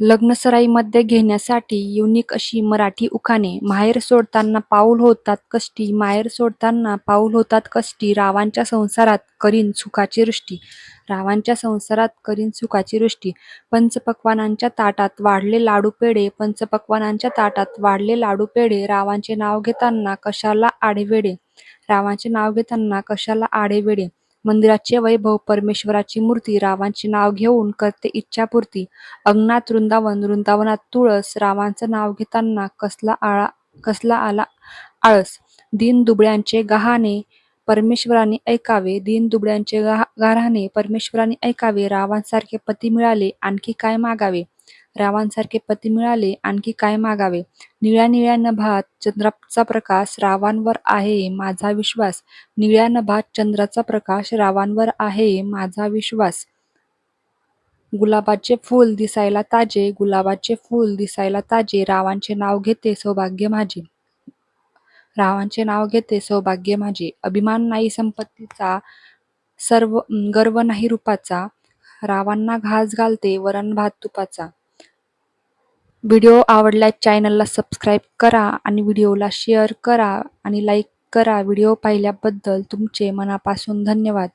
लग्नसराईमध्ये घेण्यासाठी युनिक अशी मराठी उखाणे. माहेर सोडताना पाऊल होतात कष्टी, माहेर सोडताना पाऊल होतात कष्टी, रावांच्या संसारात करीन सुखाची वृष्टी. रावांच्या संसारात करीन सुखाची वृष्टी. पंचपक्वानांच्या ताटात वाढले लाडू पेढे, पंचपक्वानांच्या ताटात वाढले लाडू पेढे, रावांचे नाव घेताना कशाला आडेवेडे रावांचे नाव घेताना कशाला आडेवेडे मंदिराचे वैभव, परमेश्वराची मूर्ती, रावांचे नाव घेऊन करते इच्छापूर्ती. अंगणात वृंदावन, वृंदावनात तुळस, रावांचं नाव घेताना कसला आळा कसला आला आळस. दीनदुबळ्यांचे गहाणे परमेश्वराने ऐकावे, दीनदुबळ्यांचे गाराणे परमेश्वराने ऐकावे, रावांसारखे पती मिळाले आणखी काय मागावे. रावांसारखे पती मिळाले आणखी काय मागावे. निळ्या निळ्या नभात चंद्राचा प्रकाश, रावांवर आहे माझा विश्वास. निळ्या नभात चंद्राचा प्रकाश, रावांवर आहे माझा विश्वास. गुलाबाचे फूल दिसायला ताजे, गुलाबाचे फूल दिसायला ताजे, रावांचे नाव घेते सौभाग्य माझे. रावांचे नाव घेते सौभाग्य माझे. अभिमान नाही संपत्तीचा, सर्व गर्व नाही रूपाचा, रावांना घास घालते वरण भात तुपाचा. व्हिडिओ आवडल्यास चॅनलला सबस्क्राईब करा आणि व्हिडिओला शेअर करा आणि लाईक करा. व्हिडिओ पाहिल्याबद्दल तुमचे मनापासून धन्यवाद.